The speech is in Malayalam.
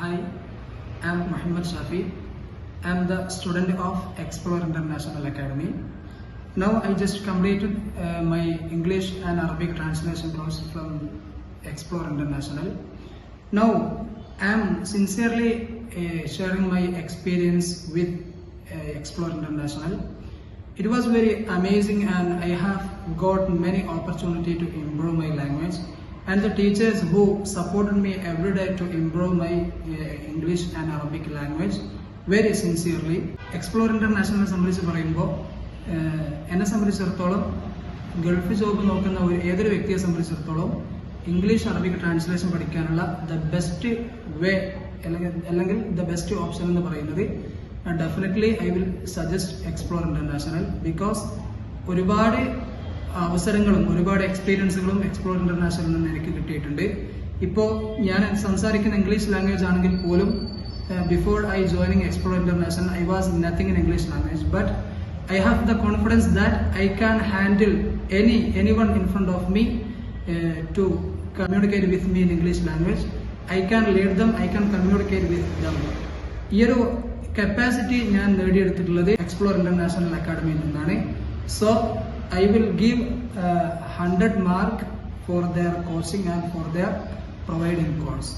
Hi, I'm Muhammad Shafi. I'm the student of Explore International Academy. Now I just completed uh, my English and Arabic translation course from Explore International. Now I'm sincerely uh, sharing my experience with uh, Explore International. It was very amazing and I have got many opportunity to improve my language and the teachers who supported me every day to improve my uh, English and Arabic language very sincerely. Explore ഇന്റർനാഷണലിനെ സംബന്ധിച്ച് പറയുമ്പോൾ എന്നെ സംബന്ധിച്ചിടത്തോളം ഗൾഫ് ജോബ് നോക്കുന്ന ഒരു ഏതൊരു വ്യക്തിയെ സംബന്ധിച്ചിടത്തോളം ഇംഗ്ലീഷ് അറബിക് ട്രാൻസ്ലേഷൻ പഠിക്കാനുള്ള ദ ബെസ്റ്റ് വേ അല്ലെങ്കിൽ അല്ലെങ്കിൽ ദ ബെസ്റ്റ് ഓപ്ഷൻ എന്ന് പറയുന്നത് definitely I will suggest explore international because ഒരുപാട് അവസരങ്ങളും ഒരുപാട് എക്സ്പീരിയൻസുകളും എക്സ്പ്ലോർ ഇന്റർനാഷണലിൽ നിന്ന് എനിക്ക് കിട്ടിയിട്ടുണ്ട്. ഇപ്പോൾ ഞാൻ സംസാരിക്കുന്ന ഇംഗ്ലീഷ് ലാംഗ്വേജ് ആണെങ്കിൽ പോലും before I joining explore international I was nothing in English language but I have the confidence that I can handle any any one in front of me to communicate with me in English language I can lead them I can communicate with them ഈ ഒരു കപ്പാസിറ്റി ഞാൻ നേടിയെടുത്തിട്ടുള്ളത് എക്സ്പ്ലോർ ഇന്റർനാഷണൽ അക്കാഡമിയിൽ നിന്നാണ്. So I will give uh, 100 mark for their coaching and for their providing course.